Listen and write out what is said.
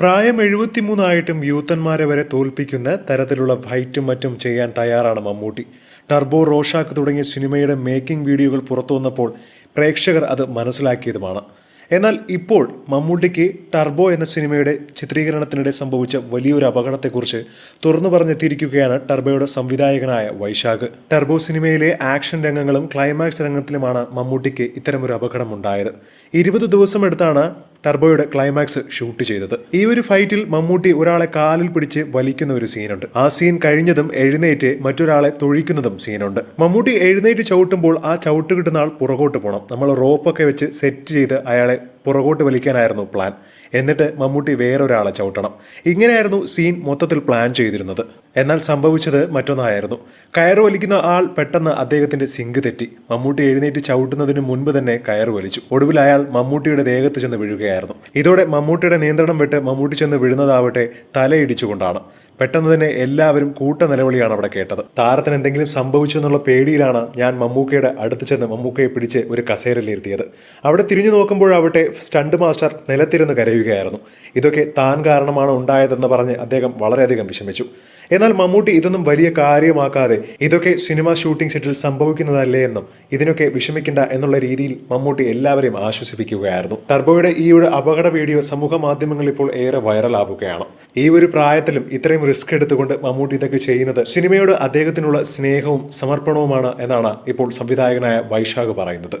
പ്രായം എഴുപത്തിമൂന്നായിട്ടും യൂത്തന്മാരെ വരെ തോൽപ്പിക്കുന്ന തരത്തിലുള്ള ഫൈറ്റും മറ്റും ചെയ്യാൻ തയ്യാറാണ് മമ്മൂട്ടി. ടർബോ റോഷാക്ക് തുടങ്ങിയ സിനിമയുടെ മേക്കിംഗ് വീഡിയോകൾ പുറത്തു വന്നപ്പോൾ പ്രേക്ഷകർ അത് മനസ്സിലാക്കിയതുമാണ്. എന്നാൽ ഇപ്പോൾ മമ്മൂട്ടിക്ക് ടർബോ എന്ന സിനിമയുടെ ചിത്രീകരണത്തിനിടെ സംഭവിച്ച വലിയൊരു അപകടത്തെക്കുറിച്ച് തുറന്നു പറഞ്ഞെത്തിയിരിക്കുകയാണ് ടർബോയുടെ സംവിധായകനായ വൈശാഖ്. ടർബോ സിനിമയിലെ ആക്ഷൻ രംഗങ്ങളും ക്ലൈമാക്സ് രംഗത്തിലുമാണ് മമ്മൂട്ടിക്ക് ഇത്തരമൊരു അപകടം ഉണ്ടായത് ഇരുപത് ദിവസം എടുത്താണ് ടർബോയുടെ ക്ലൈമാക്സ് ഷൂട്ട് ചെയ്തത്. ഈ ഒരു ഫൈറ്റിൽ മമ്മൂട്ടി ഒരാളെ കാലിൽ പിടിച്ച് വലിക്കുന്ന ഒരു സീനുണ്ട് ആ സീൻ കഴിഞ്ഞതും എഴുന്നേറ്റ് മറ്റൊരാളെ തൊഴിക്കുന്നതും സീനുണ്ട് മമ്മൂട്ടി എഴുന്നേറ്റ് ചവിട്ടുമ്പോൾ ആ ചവിട്ട് കിട്ടുന്ന ആൾ പുറകോട്ട് പോകണം നമ്മൾ റോപ്പൊക്കെ വെച്ച് സെറ്റ് ചെയ്ത് അയാളെ പുറകോട്ട് വലിക്കാനായിരുന്നു പ്ലാൻ എന്നിട്ട് മമ്മൂട്ടി വേറൊരാളെ ചവിട്ടണം. ഇങ്ങനെയായിരുന്നു സീൻ മൊത്തത്തിൽ പ്ലാൻ ചെയ്തിരുന്നത്. എന്നാൽ സംഭവിച്ചത് മറ്റൊന്നായിരുന്നു. കയറ് വലിക്കുന്ന ആൾ പെട്ടെന്ന് അദ്ദേഹത്തിന്റെ സിങ്ക് തെറ്റി. മമ്മൂട്ടി എഴുന്നേറ്റ് ചവിട്ടുന്നതിന് മുൻപ് തന്നെ കയറ് വലിച്ചു. ഒടുവിൽ അയാൾ മമ്മൂട്ടിയുടെ ദേഹത്ത് ചെന്ന് വീഴുകയായിരുന്നു. ഇതോടെ മമ്മൂട്ടിയുടെ നിയന്ത്രണം വിട്ട് മമ്മൂട്ടി ചെന്ന് വീഴുന്നതാവട്ടെ തലയിടിച്ചുകൊണ്ടാണ്. പെട്ടെന്ന് തന്നെ എല്ലാവരും കൂട്ട നിലവിളിയാണ് അവിടെ കേട്ടത്. താരത്തിന് എന്തെങ്കിലും സംഭവിച്ചു എന്നുള്ള പേടിയിലാണ് ഞാൻ മമ്മൂക്കയുടെ അടുത്ത് ചെന്ന് മമ്മൂക്കയെ പിടിച്ച് ഒരു കസേരയിലിരുത്തിയത്. അവിടെ തിരിഞ്ഞു നോക്കുമ്പോഴാവട്ടെ സ്റ്റണ്ട് മാസ്റ്റർ നിലത്തിരുന്ന് കരയുകയായിരുന്നു. ഇതൊക്കെ താൻ കാരണമാണ് ഉണ്ടായതെന്ന് പറഞ്ഞ് അദ്ദേഹം വളരെയധികം വിഷമിച്ചു. എന്നാൽ മമ്മൂട്ടി ഇതൊന്നും വലിയ കാര്യമാക്കാതെ ഇതൊക്കെ സിനിമ ഷൂട്ടിംഗ് സെറ്റിൽ സംഭവിക്കുന്നതല്ലേ എന്നും ഇതിനൊക്കെ വിഷമിക്കേണ്ട എന്നുള്ള രീതിയിൽ മമ്മൂട്ടി എല്ലാവരെയും ആശ്വസിപ്പിക്കുകയായിരുന്നു. ടർബോയുടെ ഈ ഒരു അപകട വീഡിയോ സമൂഹ മാധ്യമങ്ങളിൽ ഇപ്പോൾ ഏറെ വൈറലാവുകയാണ്. ഈ ഒരു പ്രായത്തിലും ഇത്രയും റിസ്ക് എടുത്തുകൊണ്ട് മമ്മൂട്ടി ഇതൊക്കെ ചെയ്യുന്നത് സിനിമയോട് അദ്ദേഹത്തിനുള്ള സ്നേഹവും സമർപ്പണവുമാണ് എന്നാണ് ഇപ്പോൾ സംവിധായകനായ വൈശാഖ് പറയുന്നത്.